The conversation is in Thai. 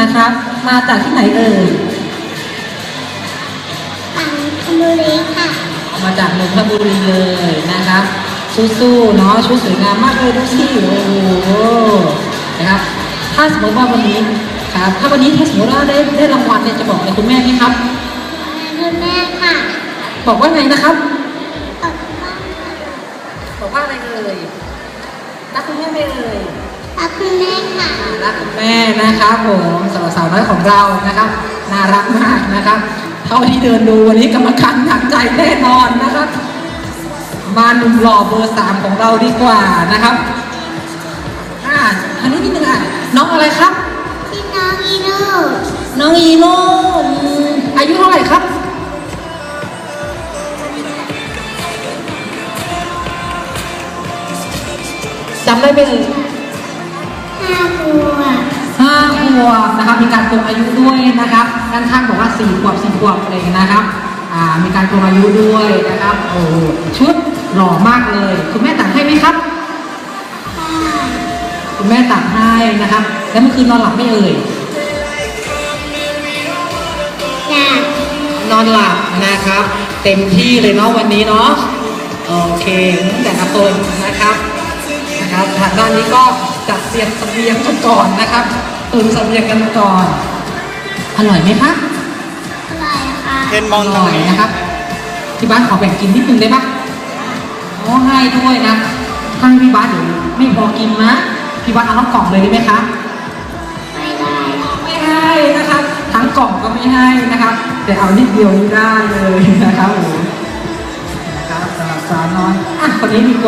นะครับ มาจากที่ไหนเอ่ยปังคบุรีค่ะ มาจากนนทบุรีเลยนะครับสู้ๆเนาะชุดสวยงามมากเลยดูสิโอ้โหนะครับ ถ้าสมมติว่าวันนี้ครับ ถ้าวันนี้ถ้าสมมติว่าได้ได้รางวัลเนี่ยจะบอกอะไรคุณแม่ไหมครับคุณแม่ค่ะ บอกว่าไงนะครับขอบคุณมากบอกว่าอะไรเอ่ยรักคุณแม่ไหมเอ่ย รักคุณแม่ค่ะรักคุณแม่นะครับผมสาวสาวน้อยของเรานะครับ น่ารักมากนะครับ เท่าที่เดินดูวันนี้กรรมการหนักใจแน่นอนนะครับ มาหนุ่มหล่อเบอร์สามของเราดีกว่านะครับอ่าอันนี้นิดนึงอะน้องอะไรครับพี่น้องอีโน่น้องอีโน่อืมอายุเท่าไหร่ครับจำได้ไหมเอ่ยาขวบนะครับ มีการโกงอายุด้วยนะครับ ด้านข้างบอกว่าสี่ขวบสี่ขวบอะไรอย่างเงี้ยนะครับอ่ามีการโกงอายุด้วยนะครับ โอ้โหชุดหล่อมากเลย คุณแม่ตัดให้ไหมครับค่ะคุณแม่ตัดให้นะครับ แล้วเมื่อคืนนอนหลับไม่เอ่ยจากนอนหลับนะครับ เต็มที่เลยเนาะวันนี้เนาะโอเคแต่ละคนนะครับนะครับทางด้านนี้ก็จัดเตรียมเสบียงกันก่อนนะครับ ตุนเสบียงกันก่อน อร่อยไหมคะอะไรค่ะเทนมองตรงนี้ร่ยนะครับ ที่บ้านขอแบ่งกินนิดนึงได้ปะโอ้ให้ด้วยนะถ้าให้พี่บ้านเดี๋ยวไม่พอกินนะพี่บ้านเอาทั้งกล่องเลยได้ไหมคะ ไม่ได้ไม่ให้นะครับทั้งกล่องก็ไม่ให้นะครับแต่เอานิดเดียวนี่ได้เลยนะครับผมนะครับสำหรับสาวน้อยอะคนนี้ดีกว่า